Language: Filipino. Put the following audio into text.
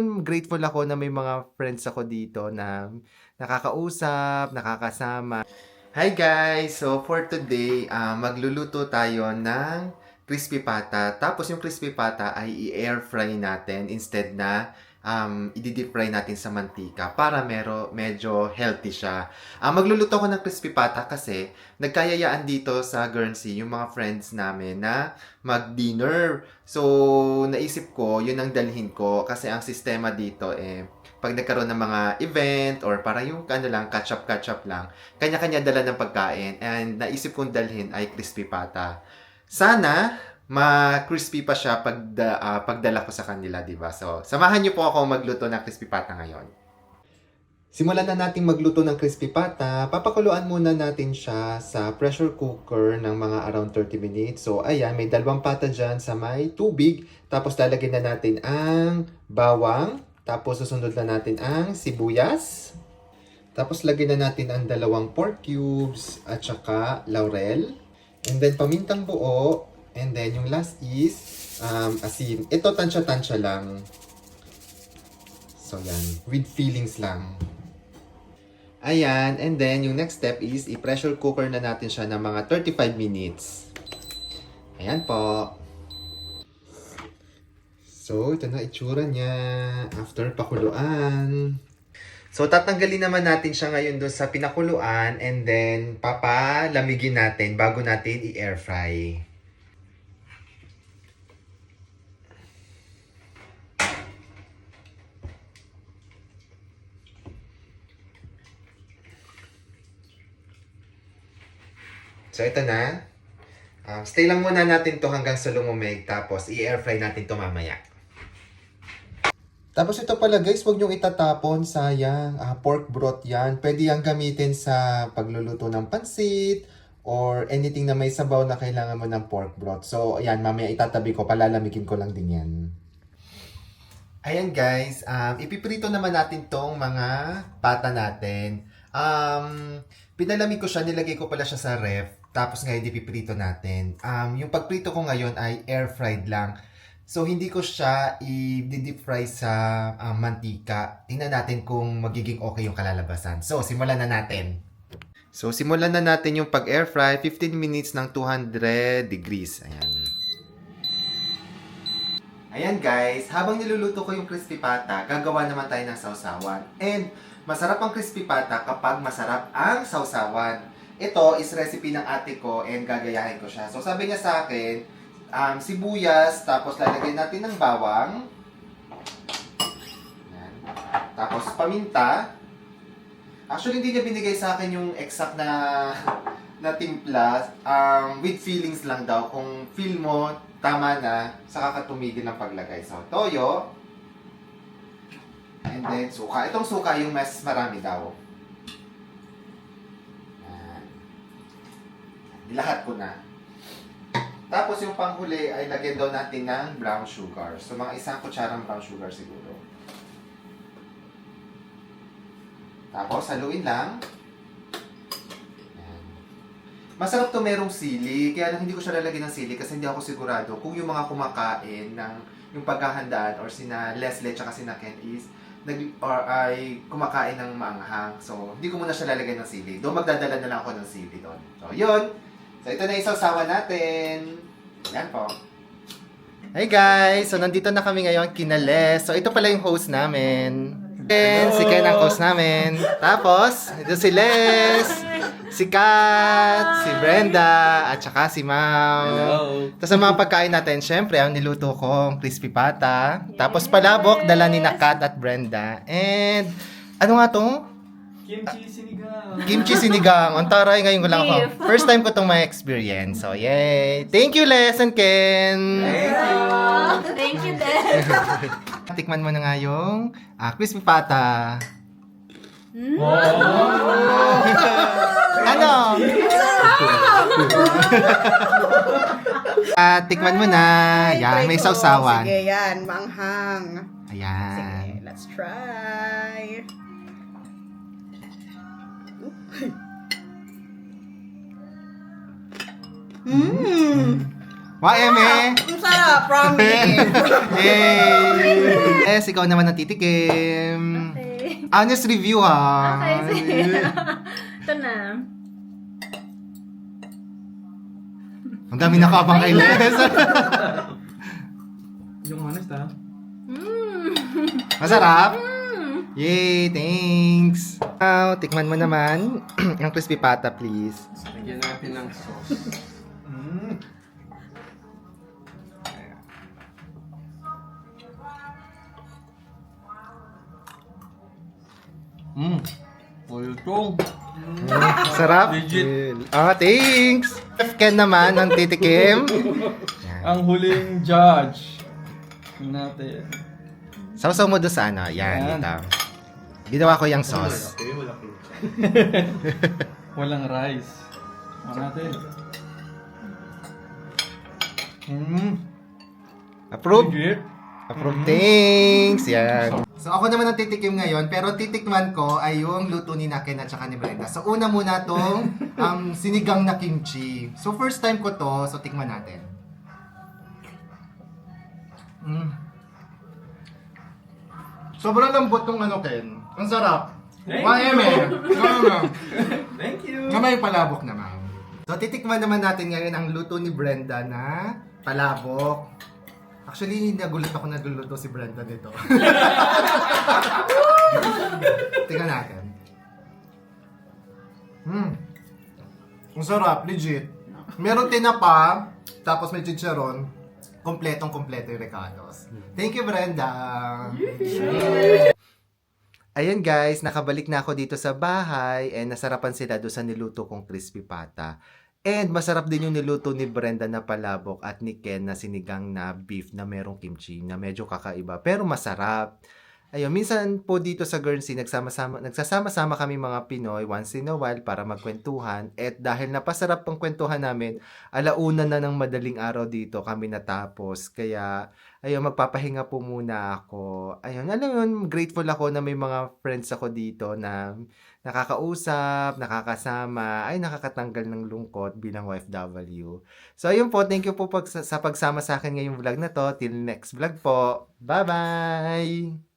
Ngayon, grateful ako na may mga friends ako dito na nakakausap, nakakasama. Hi guys! So for today, ah, magluluto tayo ng crispy pata. Tapos yung crispy pata ay i-air fry natin instead na um, i-deep fry natin sa mantika para mero, medyo healthy siya. Ah, magluluto ko ng crispy pata kasi nagkayayaan dito sa Guernsey yung mga friends namin na mag-dinner. So, naisip ko, yun ang dalhin ko kasi ang sistema dito eh, pag nagkaroon ng mga event or para yung ano lang, catch-up-catch-up lang, kanya-kanya dala ng pagkain and naisip kong dalhin ay crispy pata. Sana ma-crispy pa siya pag ah, pagdala ko sa kanila, di ba? So, samahan niyo po ako magluto ng crispy pata ngayon. Simulan na nating magluto ng crispy pata. Papakuluan muna natin siya sa pressure cooker ng mga around 30 minutes. So, ayan, may dalawang pata dyan sa may tubig. Tapos, lalagyan na natin ang bawang. Tapos, susunod na natin ang sibuyas. Tapos, lagyan na natin ang dalawang pork cubes at saka laurel. And then, pamintang buo. And then, yung last is um, asin. Ito, tansya-tansya lang. So, yan. With feelings lang. Ayan. And then, yung next step is, i-pressure cooker na natin siya ng mga 35 minutes. Ayan po. So, ito na itsura niya after pakuluan. So, tatanggalin naman natin siya ngayon doon sa pinakuluan and then papalamigin natin bago natin i-air fry. So, ito na. Um, stay lang muna natin to hanggang sa lumumig tapos i-air fry natin to mamaya. Tapos ito pala guys, huwag niyong itatapon, sayang. Ah, pork broth yan. Pwede yang gamitin sa pagluluto ng pansit or anything na may sabaw na kailangan mo ng pork broth. So, ayan, mamaya itatabi ko, palalamigin ko lang din yan. Ayan guys, um, ipiprito naman natin tong mga pata natin. Um, pinalamig ko siya, nilagay ko pala siya sa ref. Tapos ngayon ipiprito natin. Um, yung pagprito ko ngayon ay air fried lang. So, hindi ko siya i-deep fry sa ah, mantika. Tingnan natin kung magiging okay yung kalalabasan. So, simulan na natin. So, simulan na natin yung pag-air fry. 15 minutes ng 200 degrees. Ayan. Ayan guys, habang niluluto ko yung crispy pata, gagawa naman tayo ng sausawan. And, masarap ang crispy pata kapag masarap ang sausawan. Ito is recipe ng ate ko and gagayahin ko siya. So, sabi niya sa akin, um, sibuyas, tapos lalagyan natin ng bawang. Yan. Tapos paminta. Actually, hindi niya binigay sa akin yung exact na na timpla. Um, with feelings lang daw. Kung feel mo, tama na, saka ka ng paglagay. So, toyo. And then, suka. Itong suka yung mas marami daw. Yan. Ilahat ko na. Tapos yung panghuli ay lagyan daw natin ng brown sugar. So mga isang kutsarang brown sugar siguro. Tapos haluin lang. Masarap to merong sili. Kaya lang hindi ko siya lalagyan ng sili kasi hindi ako sigurado kung yung mga kumakain ng yung paghahandaan or sina Leslie tsaka sina Ken is nag or ay kumakain ng maanghang. So, hindi ko muna siya lalagyan ng sili. Doon magdadala na lang ako ng sili doon. So, yun. So, ito na yung sausawan natin. Yan po. Hey guys! So, nandito na kami ngayon kinales. So, ito pala yung host namin. Ken, si Ken ang host namin. Tapos, ito si Les, si Kat, si Brenda, at saka si Ma'am. Tapos ang mga pagkain natin, syempre, ang niluto ko, crispy pata. Tapos palabok, dala ni na Kat at Brenda. And, ano nga to? Kimchi sinigang. Kimchi sinigang. Ang taray ngayon ko lang ako. First time ko itong may experience. So, yay! Thank you, Les and Ken! Thank you. Thank you, Dad. Tikman mo na nga yung ah, crispy pata. Ano? Ah, tikman mo na. Yan, may sausawan. Sige, yan. Manghang. Ayan. Sige, let's try. Mmm. Waeme! Ang sarap, promise. Yay! Yes, ikaw naman ang titikim. Okay. Honest review ha. Okay, sige. Ito na. Ang dami nakabang kay Les. Yung honest ah. Mmm. Masarap? Mmm. Yay, thanks. Now, tikman mo naman ang crispy pata, please. Lagyan natin ng sauce. Mm. Mm. Pultong. Sarap. Legit. Ah, thanks. Chef Ken naman ang titikim. Yan. Ang huling judge. Natin. Sausaw mo doon sa ano. Yan, Yan. ito. Ginawa ko yung sauce. Walang rice. Tingnan natin. Mm. Approve? Legit. Approve. Thanks. Yan. So, ako naman ang titikim ngayon, pero titikman ko ay yung luto ni Naken at saka ni Brenda. So, una muna tong um, sinigang na kimchi. So, first time ko to, so tikman natin. Mm. Sobrang lambot tong ano, Ken. Ang sarap. Thank Waeme. Ano? Thank you. Kamay palabok naman. So, titikman naman natin ngayon ang luto ni Brenda na palabok. Actually, nagulat ako na nagluluto si Brenda nito. Tingnan natin. Hmm. Ang sarap, legit. Meron tinapa, tapos may chicharon. Kompletong kompleto yung recados. Thank you, Brenda! Ayan guys, nakabalik na ako dito sa bahay and nasarapan sila doon sa niluto kong crispy pata. And masarap din yung niluto ni Brenda na palabok at ni Ken na sinigang na beef na merong kimchi na medyo kakaiba pero masarap. Ayun, minsan po dito sa Guernsey, nagsama-sama, nagsasama-sama kami mga Pinoy once in a while para magkwentuhan. At dahil napasarap ang kwentuhan namin, alauna na ng madaling araw dito kami natapos. Kaya, ayun, magpapahinga po muna ako. Ayun, alam yun, grateful ako na may mga friends ako dito na nakakausap, nakakasama, ay nakakatanggal ng lungkot bilang OFW. So, ayun po, thank you po pag, sa pagsama sa akin ngayong vlog na to. Till next vlog po. Bye-bye!